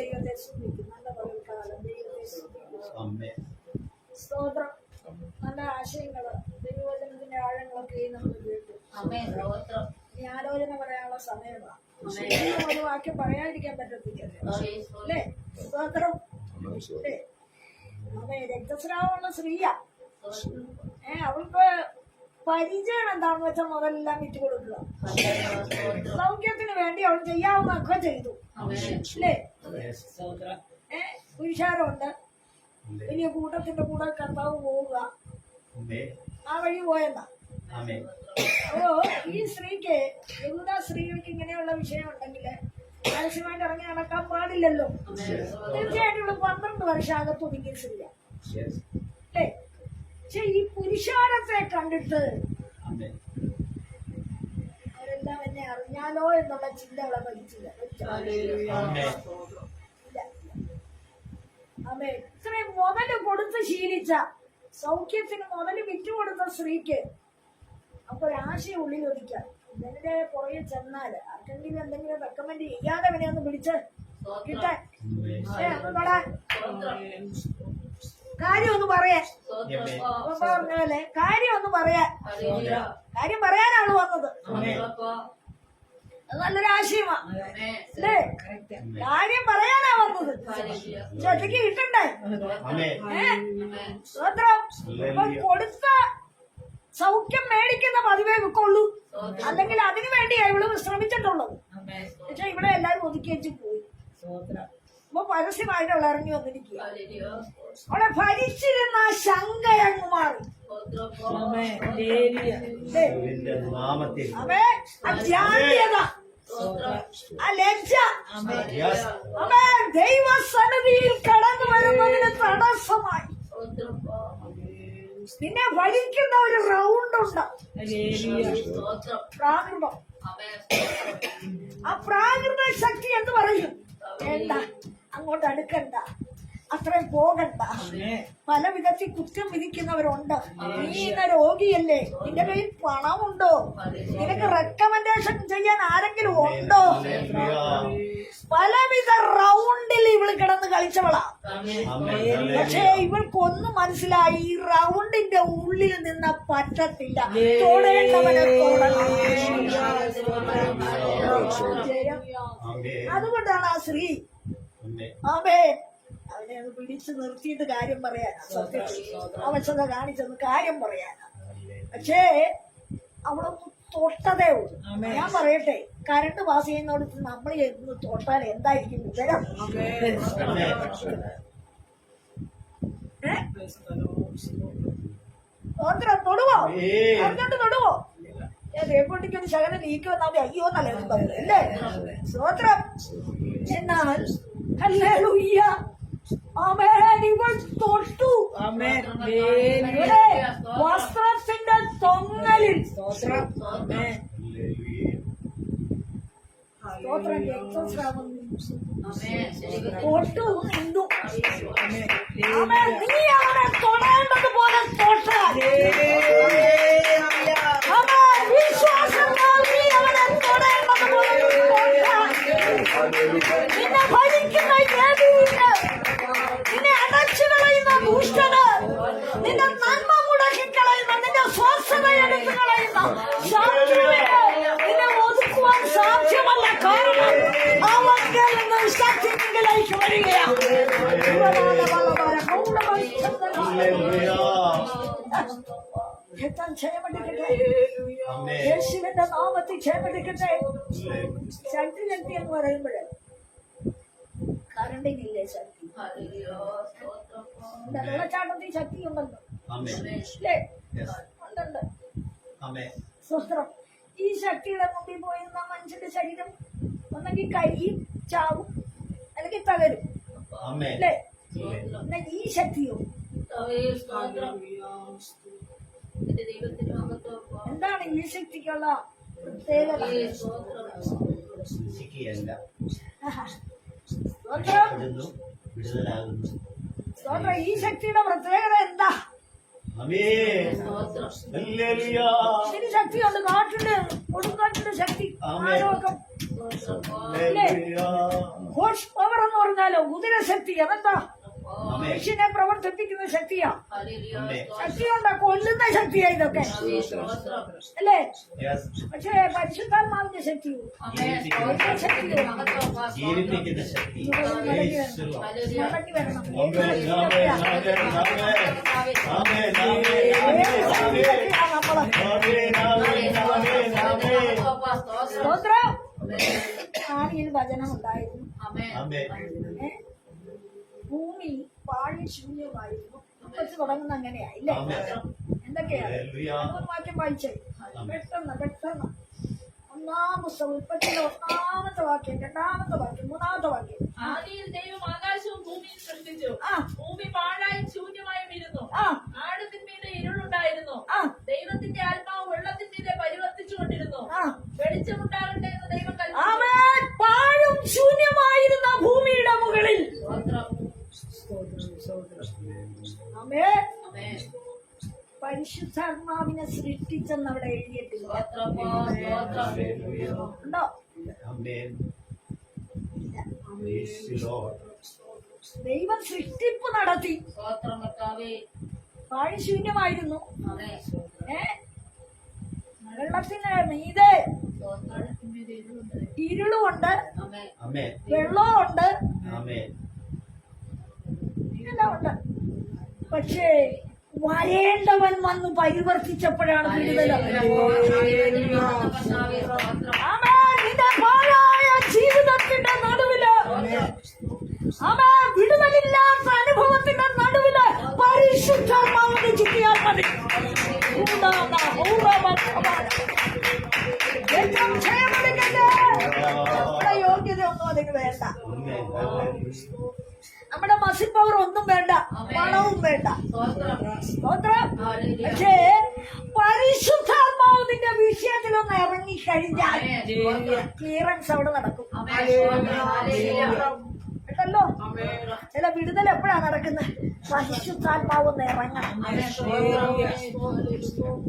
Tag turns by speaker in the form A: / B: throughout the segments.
A: ദൈവത്തെ സ്തുതിക്കും നല്ല പകൽക്കാലം ദൈവത്തെ സ്തുതിക്കും സ്തോത്രം. നല്ല ആശയങ്ങൾ. ദൈവവചനത്തിന്റെ ആഴങ്ങളൊക്കെ നമ്മൾ കേട്ടു. ഇനി ആലോചന പറയാനുള്ള സമയമാണ്. ഒരു വാക്യം പറയാതിരിക്കാൻ പറ്റത്തില്ല അല്ലേ? സ്തോത്രം. അല്ലേ? അതെ രക്തസ്രാവമുള്ള സ്ത്രീയാ. ഏ അവൾക്ക് പരിചയം എന്താണെന്ന് വെച്ചാൽ മുതലെല്ലാം വിറ്റ് കൊടുക്കുക. സൗഖ്യത്തിന് വേണ്ടി അവൾ ചെയ്യാവുന്നതൊക്കെ ചെയ്തു. അല്ലേ? ഏ? പുരുഷാരമുണ്ട്. ഇനി കൂട്ടത്തിന്റെ കൂടെ കർത്താവ് പോവുക. ആ വഴി പോയെന്നാ? അപ്പോ ഈ സ്ത്രീക്ക് യഹൂദ സ്ത്രീകൾക്ക് ഇങ്ങനെയുള്ള വിഷയം ഉണ്ടെങ്കിൽ ആവശ്യമായിട്ട് ഇറങ്ങി നടക്കാൻ പാടില്ലല്ലോ. തീർച്ചയായിട്ടും ഇവിടെ പന്ത്രണ്ട് വർഷം അകത്ത് ഒതുങ്ങിയ സ്ത്രീയ.
B: യെസ്
A: അല്ലേ? പക്ഷെ ഈ പുരുഷാരത്തെ കണ്ടിട്ട് അവരെല്ലാം എന്നെ അറിഞ്ഞാലോ എന്നുള്ള ചിന്ത അവളെ
B: അമ്മ.
A: അമ്മേ ഇത്രയും മുതൽ കൊടുത്ത് ശീലിച്ച സൗഖ്യത്തിന് മുതൽ വിറ്റുകൊടുത്ത സ്ത്രീക്ക് അപ്പൊ ഒരാശയം ഉള്ളിൽ ഒതുക്കാം. ഇതിന്റെ പുറകെ ചെന്നാൽ ആർക്കെങ്കിലും എന്തെങ്കിലും റെക്കമെൻഡ് ചെയ്യാതെ അവനെ ഒന്ന് പിടിച്ച് കിട്ടാൻ. ഏ, അത് തൊടാൻ കാര്യം ഒന്ന് പറയാൻ. പറഞ്ഞ പോലെ കാര്യം ഒന്ന് പറയാൻ. കാര്യം പറയാനാണ് വന്നത്. അത്. നല്ലൊരു ആശയമാണ് അല്ലേ? കാര്യം പറയാനാ വന്നത്. ചേട്ടയ്ക്ക് കിട്ടണ്ടേ? സ്വത്രം ഇപ്പൊ കൊടുത്ത സൗഖ്യം മേടിക്കുന്ന പതിവേ വെക്കുള്ളൂ. അല്ലെങ്കിൽ അതിനു വേണ്ടിയാ ഇവൾ ശ്രമിച്ചിട്ടുള്ളത് പക്ഷെ ഇവിടെ എല്ലാരും ഒതുക്കി വെച്ച് പോയി. അപ്പൊ അവൾ ഇറങ്ങി വന്നിരിക്കുക അവിടെ ഭരിച്ചിരുന്ന ആ മാറി. ലജ്ജ.
B: യെസ്
A: അവേ ദൈവസന്നിധിയിൽ കടന്നു വരുന്നതിന് തടസ്സമായി. നിന്നെ വലിക്കുന്ന ഒരു റൗണ്ട് ഉണ്ട്. പ്രാകൃതം. ആ പ്രാകൃത ശക്തി എന്ന് പറയും. വേണ്ട അങ്ങോട്ട് അടുക്കണ്ട. അത്രയും പോകണ്ട. പല വിധത്തിൽ കുറ്റം വിധിക്കുന്നവരുണ്ട്. നീ ഇന്ന രോഗിയല്ലേ? നിന്റെ കയ്യിൽ പണമുണ്ടോ? നിനക്ക് റെക്കമെൻഡേഷൻ ചെയ്യാൻ ആരെങ്കിലും ഉണ്ടോ? പലവിധ റൗണ്ടിൽ ഇവൾ കിടന്ന് കളിച്ചവളാ. പക്ഷേ ഇവൾക്കൊന്നും മനസ്സിലായി. ഈ റൗണ്ടിന്റെ ഉള്ളിൽ നിന്ന് പറ്റത്തില്ല. തൊടേണ്ടവനെ അതുകൊണ്ടാണ് ആ സ്ത്രീ ആമേ അവനെ ഒന്ന് പിടിച്ചു നിർത്തിയിട്ട് കാര്യം പറയാനാ. അവൻ ചെന്ന് കാണിച്ചെന്ന് കാര്യം പറയാനാ. പക്ഷേ അവളൊന്ന് തൊട്ടതേ ഉള്ളൂ. ഞാൻ പറയട്ടെ കരണ്ട് പാസ് ചെയ്യുന്നിടത്ത് നമ്മൾ ചെന്ന് തൊട്ടാൽ എന്തായിരിക്കും വിവരം? തൊടുവോ. അറിഞ്ഞോണ്ട് തൊടുവോ? ദേവക്കുട്ടിക്ക് ഒരു ശകലം നീക്കി വന്നാൽ അയ്യോ എന്നല്ലേ പറയുന്നത് അല്ലേ? സ്വത്രം എന്നാൽ ഇവൾ തൊട്ടു. വസ്ത്രത്തിന്റെ തൊങ്ങലിൽ. തൊട്ടു. നീ അവനെ തൊടേണ്ടത് യേശുവിന്റെ നാമത്തിൽ ക്ഷയമെടുക്കട്ടെ ശക്തി ശക്തി എന്ന് പറയുമ്പോഴേ. കറണ്ടിനില്ലേ ശക്തി? വെള്ളച്ചാട്ടത്തിൽ ശക്തി ഉണ്ടല്ലോ.
B: അമ്മേ.
A: അല്ലേ? ഉണ്ടുണ്ട്
B: അമ്മേ.
A: സ്വസ്ത്രം ഈ ശക്തിയുടെ മുമ്പിൽ പോയി നിന്ന മനുഷ്യന്റെ ശരീരം ഒന്നെങ്കിൽ കരിയും ചാവും അല്ലെങ്കിൽ തകരും. അല്ലേ? എന്നാൽ ഈ ശക്തിയോ? എന്താണ് ഈ ശക്തിക്കുള്ള
B: വിടുതലാകുന്നു.
A: സ്തോത്രം. ഈ ശക്തിയുടെ പ്രത്യേകത എന്താ? ഇതിന് ശക്തിയുണ്ട്. കാട്ടിന്റെ കൊടുങ്കാട്ടിന്റെ ശക്തി. ആരോഗ്യം. ഹോഴ്സ് പവർ എന്ന് പറഞ്ഞാലോ കുതിര ശക്തി അതെന്താ? മനുഷ്യനെ പ്രവർത്തിപ്പിക്കുന്ന ശക്തിയാ
C: ഹല്ലേലൂയ
B: ആമേൻ
A: ശക്തിയുണ്ട് സ്കൊല്ലുന്ന ശക്തിയാ ഇതൊക്കെ
C: സ്തോത്രം
A: അല്ലേ
B: യെസ്
A: പക്ഷേ പരിശുദ്ധാത്മാവിന്റെ ശക്തി
C: ആമേൻ സ്തോത്രം മഹത്വം
B: ജീവിപ്പിക്കുന്ന ശക്തി യേശു
C: ഹല്ലേലൂയ
A: മടങ്ങി വരണം
B: ആമേൻ ആമേൻ ആമേൻ ആമേൻ ആമേൻ
A: ഏത്
B: ആമേൻ
A: ശക്തിയാ നമ്മള്
B: ആമേൻ ആമേൻ ആമേൻ ആമേൻ
A: സ്തോത്രം ആണിയിൽ വചനം ഉണ്ടായിരുന്നു
C: ആമേൻ
B: ആമേൻ
A: ഏ? ഭൂമി പാഴി ശൂന്യമായിരുന്നു. അപ്പച്ച് തുടങ്ങുന്ന അങ്ങനെയാ ഇല്ലേ മൂന്ന് വാക്യം വായിച്ചേ. പെട്ടെന്ന് പെട്ടെന്ന്. ഒന്നാം പുസ്തകം ഉൽപ്പത്തിയുടെ ഒന്നാമത്തെ വാക്യം രണ്ടാമത്തെ വാക്യം മൂന്നാമത്തെ വാക്യം.
D: ആദിയിൽ ദൈവം ആകാശവും ഭൂമിയും സൃഷ്ടിച്ചു.
A: ആ.
D: ഭൂമി പാഴായും ശൂന്യമായും ഇരുന്നു ആഴത്തിന്മീതെ ഇരുളുണ്ടായിരുന്നു. ദൈവത്തിന്റെ ആത്മാവ് വെള്ളത്തിന്മീതെ പരിവർത്തിച്ചുകൊണ്ടിരുന്നു
A: ആ.
D: വെളിച്ചമുണ്ടാകട്ടെ എന്ന് ദൈവം
A: പാഴും ശൂന്യമായിരുന്ന ഭൂമിയുടെ മുകളിൽ പരിശുദ്ധാത്മാവിനെ സൃഷ്ടിച്ചെന്ന് അവിടെ എഴുതിയിട്ടില്ല ഉണ്ടോ? ദൈവം സൃഷ്ടിപ്പ് നടത്തി.
C: സ്തോത്രം കർത്താവേ.
A: പാഴ് ശൂന്യമായിരുന്നു.
C: ആമേൻ
A: ഏ? വെള്ളത്തിന് മീതെ
C: സ്തോത്രത്തിന്മീതെ ഇരുളുണ്ട്.
A: ഇരുളുമുണ്ട് വെള്ളമുണ്ട് ഉണ്ട്. പക്ഷേ വരേണ്ടവൻ വന്ന് പരിവർത്തിച്ചപ്പോഴാണ് പാഴായ ജീവിതത്തിന്റെ നടുവിൽ ആമേൻ. വിടുതലില്ലാത്ത അനുഭവത്തിന്റെ നടുവിൽ പരിശുദ്ധാത്മാവിനെ ചിട്ടിയാൽ മതി. ഏറ്റവും ക്ഷയമെടുക്കട്ടെ. നമ്മുടെ യോഗ്യതയൊന്നും അതിന് വേണ്ട നമ്മുടെ മസിൽ പവർ ഒന്നും വേണ്ട പണവും വേണ്ട. സ്തോത്രം. പക്ഷേ പരിശുദ്ധാത്മാവ് നിന്റെ വിഷയത്തിലൊന്ന് ഇറങ്ങി കഴിഞ്ഞാൽ ക്ലിയറൻസ് അവിടെ നടക്കും. കേട്ടല്ലോ? ചില വിടുതൽ എപ്പോഴാ നടക്കുന്നത്? പരിശുദ്ധാത്മാവ് ഒന്ന് ഇറങ്ങണം.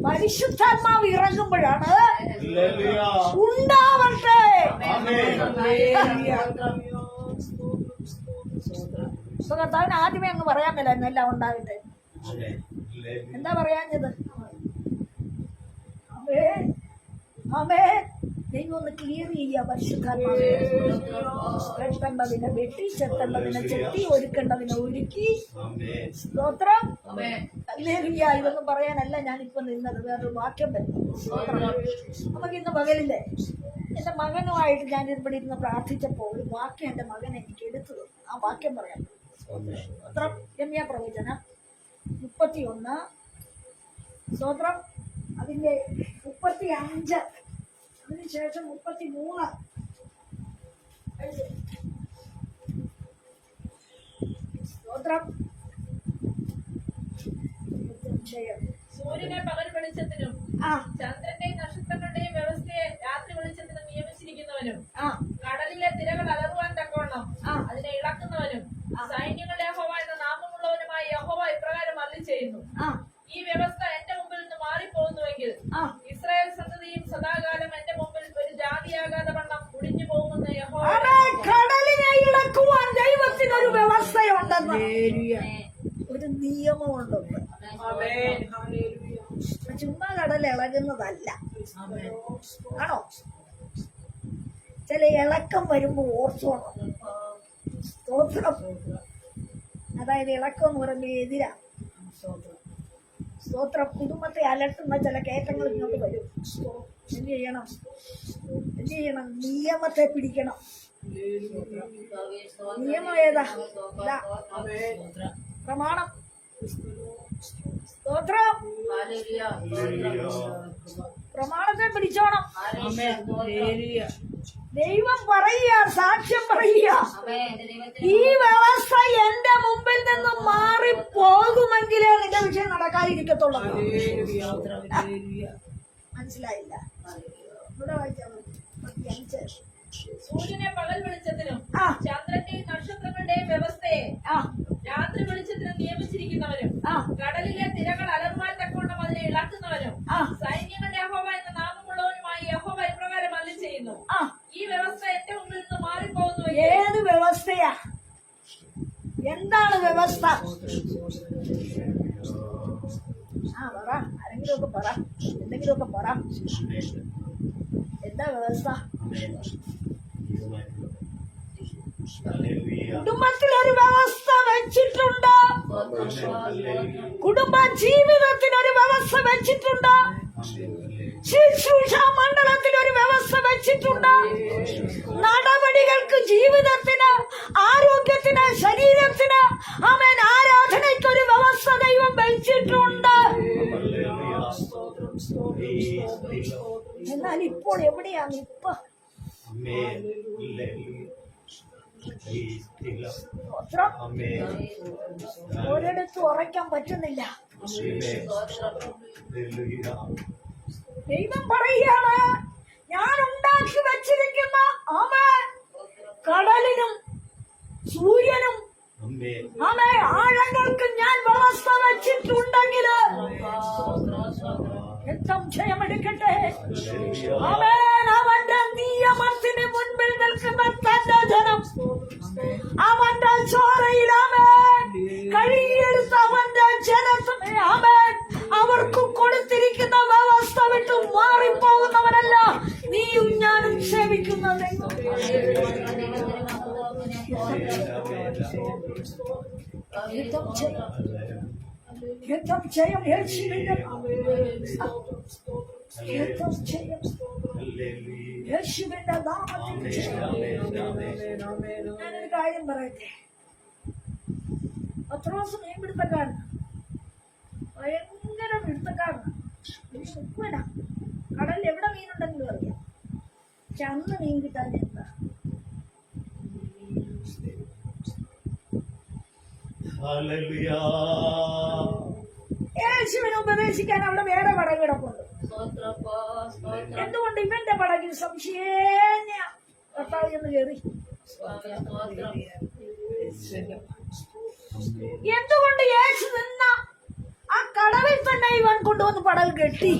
A: പരിശുദ്ധാത്മാവ് ഇറങ്ങുമ്പോഴാണ് ഉണ്ടാവട്ടെ. ഇപ്പൊ കർത്താവിന് ആദ്യമേ അങ്ങ് പറയാൻ മേലായിരുന്നു എല്ലാം ഉണ്ടാകട്ടെ. എന്താ പറയാഞ്ഞത്? അമേ അമേ ദൈവം ഒന്ന് ക്ലിയർ ചെയ്യുക പരിശുദ്ധാത്മാവേ. വെട്ടേണ്ടതിനെ വെട്ടി ചെത്തേണ്ടതിനെ ചെത്തി ഒരുക്കേണ്ടതിനെ ഒരുക്കി. സ്തോത്രം. ഹല്ലേലൂയ ഇതൊന്നും പറയാനല്ല ഞാനിപ്പോ നിന്നത് വേറൊരു വാക്യം വരും. സ്തോത്രം. നമുക്ക് ഇന്ന് പകലില്ലേ? എന്റെ മകനുമായിട്ട് ഞാൻ ഇവിടെ ഇരുന്ന് പ്രാർത്ഥിച്ചപ്പോൾ ഒരു വാക്യം എന്റെ മകൻ എനിക്ക് എടുത്തു ആ വാക്യം പറയാം. സ്തോത്രം. രമ്യ പ്രവചനം മുപ്പത്തിയൊന്ന്. സ്തോത്രം. അതിന്റെ മുപ്പത്തി അഞ്ച് അതിനുശേഷം മുപ്പത്തി മൂന്ന് സ്തോത്രം. ജയം.
D: സൂര്യനെ പകൽ വെളിച്ചത്തിനും
A: ആ.
D: ചന്ദ്രന്റെയും നക്ഷത്രങ്ങളുടെയും വ്യവസ്ഥയെ രാത്രി വെളിച്ചത്തിനും നിയമിച്ചിരിക്കുന്നവനും കടലിലെ തിരകൾ അലറുവാൻ തക്കവണ്ണം അതിനെ ഇളക്കുന്നവനും സൈന്യങ്ങളുടെ യഹോവ എന്ന നാമമുള്ളവനുമായി യഹോവ ഇപ്രകാരം അല്ലി ചെയ്യുന്നു ഈ വ്യവസ്ഥ എന്റെ മുമ്പിൽ നിന്ന് മാറിപ്പോകുന്നുവെങ്കിൽ ഇസ്രായേൽ സന്തതിയും സദാകാലം എന്റെ മുമ്പിൽ ഒരു ജാതിയാകാതെ വണ്ണം ഒടിഞ്ഞു പോകുമെന്ന് യഹോവ
A: കടലിനെ ഇളക്കുവാൻ ദൈവത്തിന് ഒരു വ്യവസ്ഥയുണ്ടെന്ന് ഒരു നിയമമുണ്ടെന്ന് ഇളകുന്നതല്ല. ആണോ? ചില ഇളക്കം വരുമ്പോ ഓർത്തോണം. സ്തോത്രം. അതായത് ഇളക്കം എന്ന് പറയുമ്പോ എതിരാ. സ്തോത്രം. കുടുംബത്തെ അലട്ടുന്ന ചില കയറ്റങ്ങൾ ഇങ്ങോട്ട് വരും. എന്ത് ചെയ്യണം? എന്ത് ചെയ്യണം? നിയമത്തെ പിടിക്കണം. നിയമം ഏതാ. പ്രമാണം. സ്തോത്രം. പ്രമാണത്തെ പിടിച്ചോണം. ദൈവം പറയുക സാക്ഷ്യം പറയുക. ഈ വ്യവസ്ഥ എന്റെ മുമ്പിൽ നിന്ന് മാറി പോകുമെങ്കിലേ നിന്റെ വിഷയം നടക്കാതിരിക്കത്തുള്ളൂ. മനസ്സിലായില്ല? ഇവിടെ വായിച്ചാൽ മതി. മുപ്പത്തിയഞ്ച്.
D: സൂര്യനെ പകൽ വെളിച്ചത്തിനും
A: ആ.
D: ചന്ദ്രന്റെയും നക്ഷത്രങ്ങളുടെയും വ്യവസ്ഥയെ
A: ആ.
D: രാത്രി വെളിച്ചത്തിന്
A: നിയമിച്ചിരിക്കുന്നവരും
D: കടലിലെ തിരകൾ അലർമാൻ തക്കോണം അതിനെ ഇളക്കുന്നവരും സൈന്യങ്ങളുടെ യഹോവ എന്ന നാമമുള്ളവരുമായി യഹോവ ഇപ്രകാരം അല്ലി ചെയ്യുന്നു ഈ വ്യവസ്ഥ എന്റെ മുമ്പിൽ നിന്ന് മാറിപ്പോകുന്നു ഏത്
A: വ്യവസ്ഥയാ? എന്താണ് വ്യവസ്ഥ? ആ പറ. ആരെങ്കിലുമൊക്കെ പറ. എന്തെങ്കിലുമൊക്കെ പറ. എന്താ വ്യവസ്ഥ? കുടുംബത്തിൽ ഒരു വ്യവസ്ഥ വെച്ചിട്ടുണ്ട്. കുടുംബ ജീവിതത്തിന് ഒരു വ്യവസ്ഥ വെച്ചിട്ടുണ്ട്. ശുശ്രൂഷ മണ്ഡലത്തിൽ ഒരു വ്യവസ്ഥ വെച്ചിട്ടുണ്ട്. നടപടികൾക്ക് ജീവിതത്തിന് ആരോഗ്യത്തിന് ശരീരത്തിന് അവൻ ആരാധനയ്ക്ക് ഒരു വ്യവസ്ഥ ദൈവം വെച്ചിട്ടുണ്ട്. എന്നാൽ ഇപ്പോൾ എവിടെയാണ് ഇപ്പൊ? ഒരിടത്തും ഉറയ്ക്കാൻ പറ്റുന്നില്ല. ദൈവം പറയുകയാണ് ഞാൻ ഉണ്ടാക്കി വച്ചിരിക്കുന്ന ആമ കടലിനും സൂര്യനും അവൻ ആഴങ്ങൾക്ക് ഞാൻ വ്യവസ്ഥ വെച്ചിട്ടുണ്ടെങ്കിൽ സംശയമെടുക്കട്ടെ അവൻ അവന്റെ നിയമത്തിന് മുൻപിൽ നിൽക്കുന്ന തന്റെ ജനം. അവന്റെ ചോരയിൽ അവൻ കഴിയെടുത്ത അവന്റെ ജനത്തിന് അവർക്ക് കൊടുത്തിരിക്കുന്ന വ്യവസ്ഥ വിട്ട് മാറിപ്പോകുന്നവരല്ല. നീയും ഞാനും സേവിക്കുന്ന യുദ്ധം ചെയ്യും യുദ്ധം ചെയ്യും യുദ്ധം ചെയ്യും യേശുവിന്റെ നാമത്തിൽ ഞാനൊരു കാര്യം പറയട്ടെ? പത്രോസ് മീൻ പിടുത്തക്കാരൻ ഭയങ്കര പിടുത്തക്കാരനാണ് കടലിൽ എവിടെ മീനുണ്ടെങ്കിലും അറിയാം. പക്ഷെ അന്ന് മീൻ കിട്ടാൻ എന്താ? യേശുവിനെ ഉപദേശിക്കാൻ അവിടെ വേറെ പടം കിടപ്പുണ്ട്. എന്തുകൊണ്ട് ഇവന്റെ പടകിൽ സംശയേന കർത്താവ് എന്ന് കയറി? എന്തുകൊണ്ട് യേശു നിന്ന ആ കടവിൽ തന്നെ ഇവൻ കൊണ്ടുവന്ന് പടക് കെട്ടി?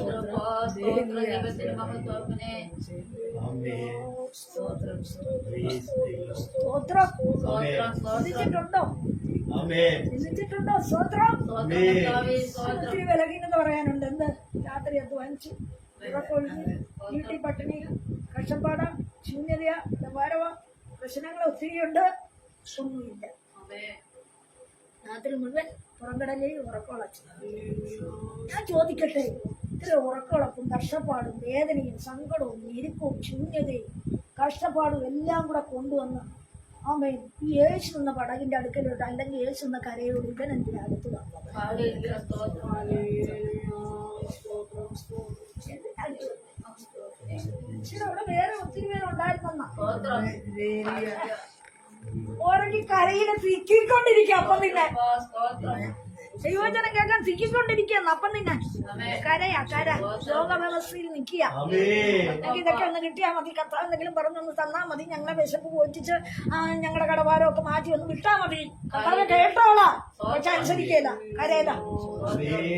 A: സ്തോത്രം ചിന്തിച്ചിട്ടുണ്ടോ ചിന്തിച്ചിട്ടുണ്ടോ സ്തോത്രം. ഒത്തിരി വിലകിനെന്ന് പറയാനുണ്ട്. എന്ത് രാത്രി അധ്വാനിച്ചു വീട്ടിൽ പട്ടിണി കഷ്ടപ്പാട് ശൂന്യത വ്യവഹാരവ പ്രശ്നങ്ങൾ ഒത്തിരിയുണ്ട് ഒന്നുമില്ല. രാത്രി മുഴുവൻ പുറംകടലിൽ ഉറക്കോളച്ചു ഞാൻ ചോദിക്കട്ടെ? ഇത്ര ഉറക്കമുളപ്പും കഷ്ടപ്പാടും വേദനയും സങ്കടവും ഞെരുക്കവും ശൂന്യതയും കഷ്ടപ്പാടും എല്ലാം കൂടെ കൊണ്ടുവന്ന് ഈ യേശു എന്ന പടകിന്റെ അടുക്കലോട്ട് അല്ലെങ്കിൽ യേശു എന്ന കരയോട് ഇവൻ എന്തിനാ അടുത്ത് വന്നത്? അവിടെ വേറെ ഒത്തിരി പേരുണ്ടായിരുന്നെന്നാ ഓരോ കരയിലെ തിക്കിക്കൊണ്ടിരിക്കും. അപ്പൊ നിന്നെ ദൈവജനം കേൾക്കാൻ തിക്കിക്കൊണ്ടിരിക്കുകയെന്ന് അപ്പം നിന്നെ. കരയാ കര. ലോക വ്യവസ്ഥയിൽ നിൽക്കുക ഇതൊക്കെ ഒന്ന് കിട്ടിയാൽ മതി. കത്ത എന്തെങ്കിലും പറഞ്ഞൊന്ന് തന്നാ മതി. ഞങ്ങളെ വിശപ്പ് പോറ്റിച്ച് ഞങ്ങളുടെ കടഭാരമൊക്കെ മാറ്റി ഒന്ന് വിട്ടാ മതി. കർത്താവ് കേട്ടോളാം. പക്ഷെ അനുസരിക്കല കരയല.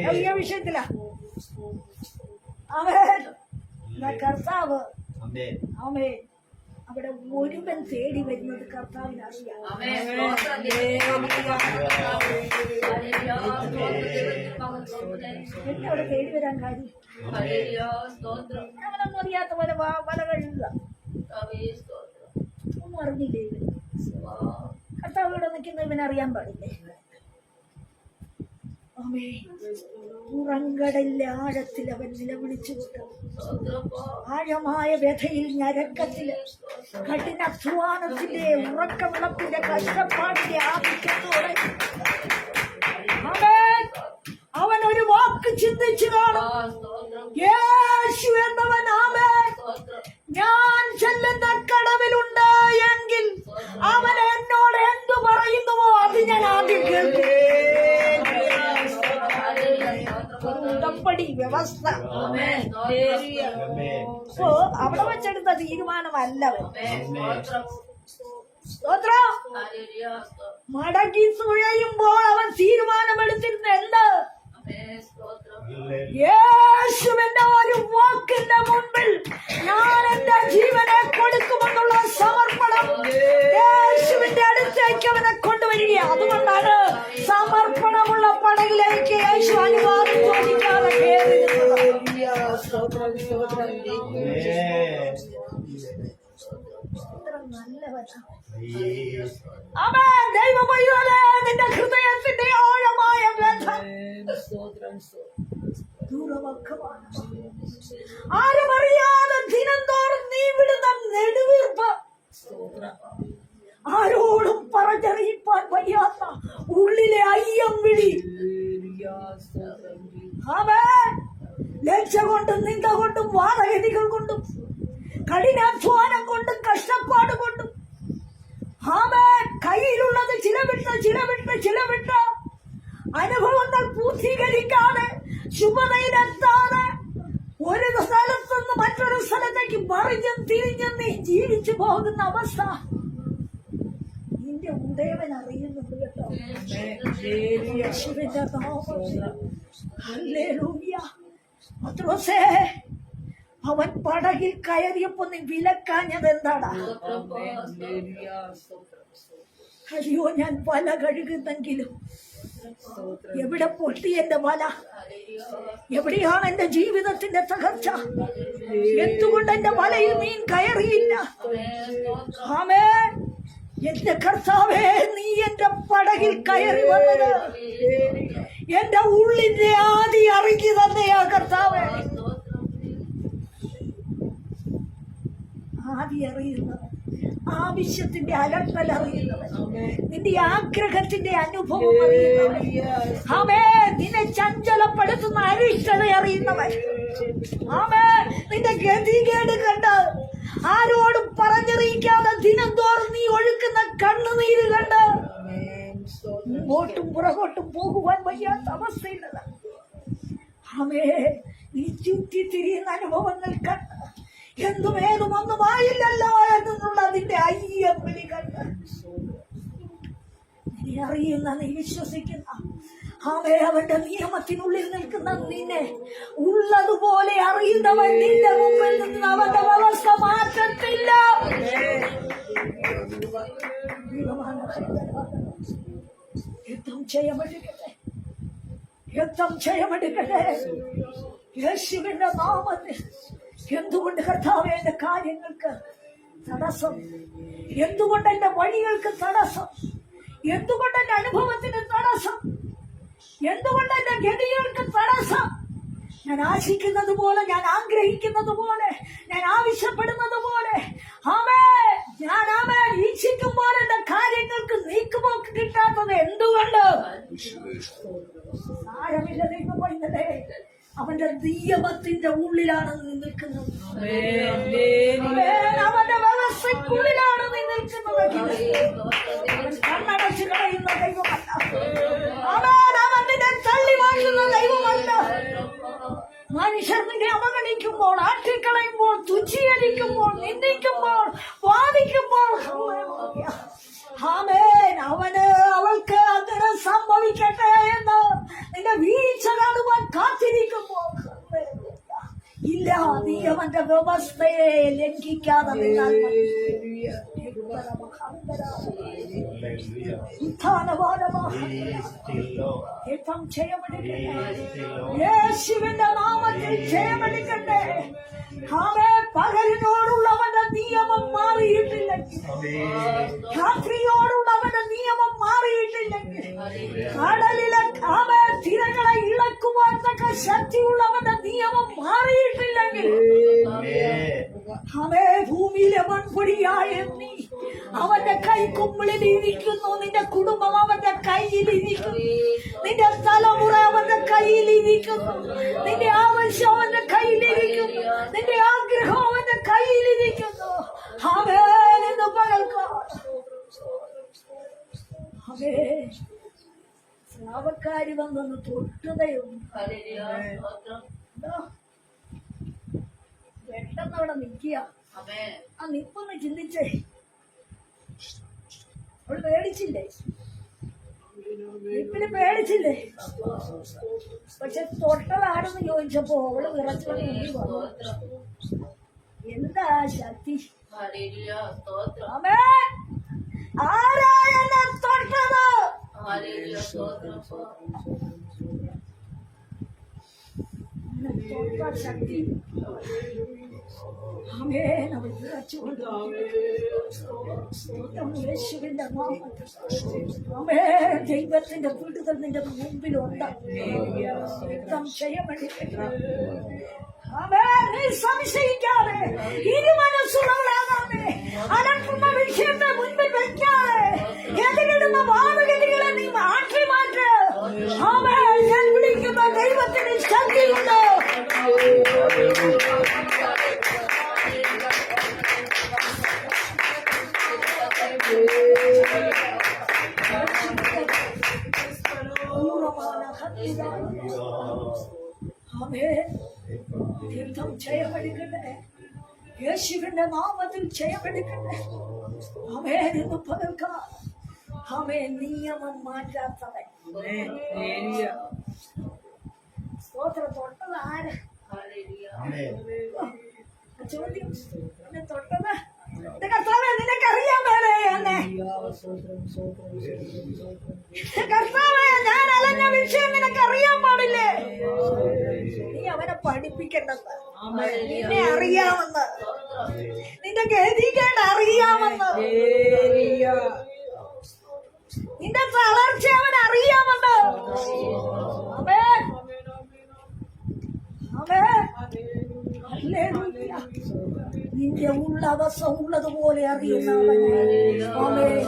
A: വലിയ വിഷയത്തില. അവൻ കർത്താവ്. അവൻ അവിടെ ഒരുവൻ തേടി വരുന്നത് കർത്താവിന് അറിയാം. എന്നെ അവിടെ തേടി വരാൻ കാര്യം? അവനൊന്നും അറിയാത്ത പോലെ വലകളില്ല. ഒന്നും അറിഞ്ഞില്ലേ ഇവൻ? കർത്താവ് ഇവിടെ നിൽക്കുന്ന ഇവൻ അറിയാൻ പാടില്ലേ? പുറങ്കടലിലെ ആഴത്തിൽ അവൻ നിലവിളിച്ചു ആഴമായ വ്യഥയിൽ ഞരക്കത്തിൽ കഠിനാധ്വാനത്തിന്റെ ഉറക്കവിളപ്പിന്റെ കഷ്ടപ്പാടിന്റെ ആധിക്യത്തോടെ ഉടമ്പടി സോ അപ്പോ അവിടെ വെച്ചെടുത്ത തീരുമാനമല്ല മടക്കി സുഴയുമ്പോൾ അവൻ തീരുമാനമെടുത്തിരുന്ന എന്ത്? യേശുവിന്റെ ഒരു വാക്കിന്റെ മുമ്പിൽ ഞാൻ എന്റെ ജീവനെ കൊടുക്കുമെന്നുള്ള സമർപ്പണം യേശുവിന്റെ അടുത്തേക്ക് അവനെ കൊണ്ടുവരിക അതുകൊണ്ടാണ് സമർപ്പണമുള്ള പടകിലേക്ക് യേശു അനുവാദം നിന്റെ ഹൃദയത്തിന്റെ ആഴമായ ദൂരവക്കമാണ്. ആരും അറിയാതെ ദിനംതോറും നീ വിടുന്ന നെടുവീർപ്പ് ആരോടും പറഞ്ഞറിയിപ്പാൻ വയ്യാത്ത ഉള്ളിലെ അയ്യം വിളി ആമേൻ. ലജ്ജ കൊണ്ടും നിന്ദ കൊണ്ടും വാദഗതികൾ കൊണ്ടും കഠിനാധ്വാനം കൊണ്ടും കഷ്ടപ്പാട് കൊണ്ടും. ആമേൻ കയ്യിലുള്ളത് ചിലവിട്ട് ചിലവിട്ട് ചിലവിട്ട്. അനുഭവങ്ങൾ പൂർത്തീകരിക്കാതെ ശുഭതയിലെത്താതെ ഒരു സ്ഥലത്തുനിന്ന് മറ്റൊരു സ്ഥലത്തേക്ക് മറിഞ്ഞും തിരിഞ്ഞും നീ ജീവിച്ചു പോകുന്ന അവസ്ഥ. നിന്റെ ഉദയവൻ അറിയുന്നുണ്ട് കേട്ടോ. ശിവന്റെ. ഹല്ലേലൂയ. പത്രോസേ അവൻ പടകിൽ കയറിയപ്പോ നീ വിലക്കാഞ്ഞത് എന്താടാ? അയ്യോ ഞാൻ വല കഴുകുന്നെങ്കിലും. എവിടെ പൊട്ടി എന്റെ വല? എവിടെയാണ് എന്റെ ജീവിതത്തിന്റെ തകർച്ച? എന്തുകൊണ്ട് എന്റെ വലയിൽ മീൻ കയറിയില്ല? ആമേ എന്റെ കർത്താവേ നീ എന്റെ പടകിൽ കയറി വന്നത്. എന്റെ ഉള്ളിന്റെ ആദി അറിഞ്ഞു തന്നെയാ കർത്താവേ. ആദി അറിയുന്നത് ആവശ്യത്തിന്റെ അലട്ടൽ അറിയുന്നവൻ നിന്റെ ആഗ്രഹത്തിന്റെ അനുഭവം അറിയുന്നവൻ അവേ നിന്നെ ചഞ്ചലപ്പെടുത്തുന്ന അരിഷ്ടത അറിയുന്നവൻ. അവേ നിന്റെ ഗതികേട് കണ്ട് ആരോടും പറഞ്ഞറിയിക്കാതെ ദിനം തോറും നീ ഒഴുക്കുന്ന കണ്ണുനീര് കണ്ട് മുമ്പോട്ടും പുറകോട്ടും പോകുവാൻ വയ്യാത്ത അവസ്ഥയുള്ളതാണ് ആമേ നീ ചുറ്റി തിരിയുന്ന അനുഭവങ്ങൾ കണ്ട് എന്തും ഏതും ഒന്നുമായില്ലല്ലോ എന്നുള്ള അതിന്റെ അയ്യം വിളി കണ്ട് നീ അറിയുന്ന നീ വിശ്വസിക്കുന്ന അവേ അവന്റെ നിയമത്തിനുള്ളിൽ നിൽക്കുന്ന നിന്നെ ഉള്ളതുപോലെ അറിയുന്നവൻ നിന്റെ മുമ്പിൽ നിന്ന് അവന്റെ വളർച്ച മാറ്റത്തില്ല. യുദ്ധം ചെയ്യാമെടുക്കട്ടെ യുദ്ധം ചെയ്യാമെടുക്കട്ടെ യേശുവിന്റെ നാമത്തിൽ എന്തുകൊണ്ട് കർത്താവ് എന്റെ കാര്യങ്ങൾക്ക് തടസ്സം? എന്തുകൊണ്ട് എന്റെ വഴികൾക്ക് തടസ്സം? എന്തുകൊണ്ട് എന്റെ അനുഭവത്തിന് തടസ്സം? എന്തുകൊണ്ട് എന്റെ ഗതികൾക്ക് തടസ്സം? ഞാൻ ആശിക്കുന്നത് പോലെ ഞാൻ ആഗ്രഹിക്കുന്നത് പോലെ ഞാൻ ആവശ്യപ്പെടുന്നത് പോലെ. ആമേ ഞാൻ ആമേ ഈച്ഛിക്കും നീക്കുപോക്ക് കിട്ടാത്തത് എന്തുകൊണ്ട്? സാരമില്ല അവന്റെ നിയമത്തിന്റെ ഉള്ളിലാണ് നീ നിൽക്കുന്നത്. ആമേൻ. അവന്റെ വ്യവസ്ഥയ്ക്കുള്ളിലാണ് നീ നിൽക്കുന്നത്. അവൻ കണ്ണടച്ച് കളയുന്ന ദൈവമല്ല. അവൻ അവൻ തള്ളി മാറ്റുന്ന ദൈവമല്ല. മനുഷ്യർ നിന്നെ അവഗണിക്കുമ്പോൾ ആട്ടിക്കളയുമ്പോൾ തുച്ഛീകരിക്കുമ്പോൾ നിന്ദിക്കുമ്പോൾ വാദിക്കുമ്പോൾ. ആമേൻ. അവന് അവൾക്ക് അങ്ങനെ സംഭവിക്കട്ടെ എന്ന് നിന്റെ വീഴ്ച കാണുവാൻ കാത്തിരിക്കുമ്പോ. ഇല്ല നീ അവന്റെ വ്യവസ്ഥയെ ലംഘിക്കാതെ നിന്നാൽ യേശുവിന്റെ നാമത്തിൽ ജയമെടുക്കട്ടെ ആമേ പകലിനോടുള്ളവന്റെ നിയമം മാറിയിട്ടില്ലെങ്കിൽ. രാത്രിയോടുള്ളവന്റെ നിയമം മാറിയിട്ടില്ലെങ്കിൽ. കടലിലെ ആമേ തിരകളെ ഇളക്കുവാൻ തക്ക ശക്തിയുള്ളവന്റെ നിയമം മാറിയിട്ടില്ലെങ്കിൽ. അവേ ഭൂമിയിലെ മൺപൊടിയായ നീ അവന്റെ കൈക്കുമ്പിളിൽ ഇരിക്കുന്നു നിന്റെ കുടുംബം അവന്റെ കയ്യിൽ ഇരിക്കുന്നു നിന്റെ തലമുറ അവന്റെ കയ്യിൽ ഇരിക്കുന്നു നിന്റെ ആവശ്യം അവന്റെ കയ്യിലിരിക്കുന്നു. നിന്റെ ആഗ്രഹം അവന്റെ കയ്യിലിരിക്കുന്നു. അവേ എന്ന് പകൽക്കാണ് അവേ സ്രാവക്കാരി വന്നൊന്ന് തൊട്ടുതയും പെട്ടെന്ന് അവിടെ നിൽക്കുക. ആ നിപ്പൊന്ന് ചിന്തിച്ചേ. അവൾ പേടിച്ചില്ലേ? നിപ്പിന് പേടിച്ചില്ലേ? പക്ഷെ തൊട്ടതാണെന്ന് ചോദിച്ചപ്പോ അവൾ വിറച്ചോണ്ട് മുന്നിൽ വന്നു എന്താ ശക്തി ആമേ അവൻ ദൈവത്തിന്റെ വിടുതൽ നിന്റെ മുമ്പിലുണ്ട്. യുദ്ധം നീ സംശയിക്കാതെ ഇരുമനസ്സുള്ളവരാകാതെ അലട്ടുന്ന വിഷയത്തെ മുൻപിൽ വെക്കാതെ എതിരിടുന്ന വാദഗതികളെ നീ മാറ്റി മാറ്റ്. ഞാൻ വിളിക്കുന്ന ദൈവത്തിന് ശക്തിയുണ്ട്. യുദ്ധം ജയമെടുക്കട്ടെ യേശുവിന്റെ നാമത്തിൽ ജയമെടുക്കട്ടെ ആമേൻ എന്ന് പകർക്കാം ആമേൻ നിയമം മാറ്റാത്തവൻ. സ്തോത്രം തൊട്ടത് ആരാ? ചോദ്യം. തൊട്ടത് കർത്താവെ നിനക്കറിയാൻ വേണേ എന്നെ കർത്താവെ ഞാൻ അലഞ്ഞ വിഷയം നിനക്കറിയാൻ പാടില്ലേ നീ അവനെ പഠിപ്പിക്കേണ്ടത് നിന്നെ അറിയാമെന്ന് നിന്റെ ഗതികേട് അറിയാമെന്ന് നിന്റെ തളർച്ച അവൻ അറിയാമെന്ന്. ആമേൻ. ഹല്ലേലൂയ. നിന്റെ ഉള്ളവസം ഉള്ളതുപോലെ അറിയുന്നവൻ ആമേൻ.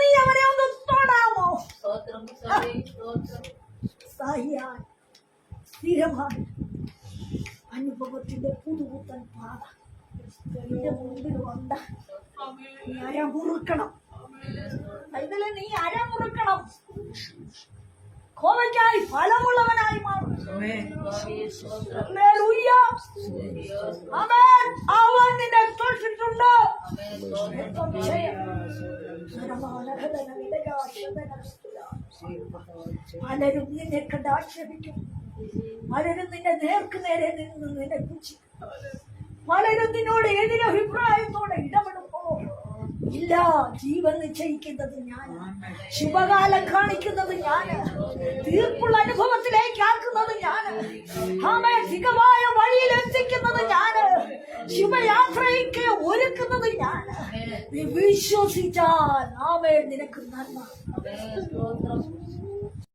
A: നീ അവനെ ഒന്ന് തൊടാമോ? സ്ഥിരമായി. അനുഭവത്തിന്റെ പുതുപുത്തൻ പാത എന്റെ മുമ്പിൽ വന്ന നീ അരമുറുക്കണം. അതിലെ നീ അരമുറുക്കണം. കോവയ്ക്കായി ഫലമുള്ളവനായി മാറും. അവൻ നിന്നെ വിസ്തുല. പലരും നിന്നെ കണ്ട് ആക്ഷേപിക്കും പലരും നിന്റെ നേർക്ക് നേരെ നിന്ന് നിന്നെ പുച്ഛിക്കും പലരും നിന്നോട് എതിരഭിപ്രായത്തോടെ ഇടപെടുമ്പോ ഇല്ല ജീവൻ നിശ്ചയിക്കുന്നത് ഞാൻ ശുഭകാലം കാണിക്കുന്നത് ഞാൻ തീർപ്പുള്ള അനുഭവത്തിലേക്ക് ആക്കുന്നത് ഞാൻ ആമേ വഴിയിൽ എത്തിക്കുന്നത് ഞാൻ ശുഭയാത്രയ്ക്ക് ഒരുക്കുന്നത് ഞാൻ നീ വിശ്വസിച്ചാൽ ആമേ നിനക്ക് നന്മ.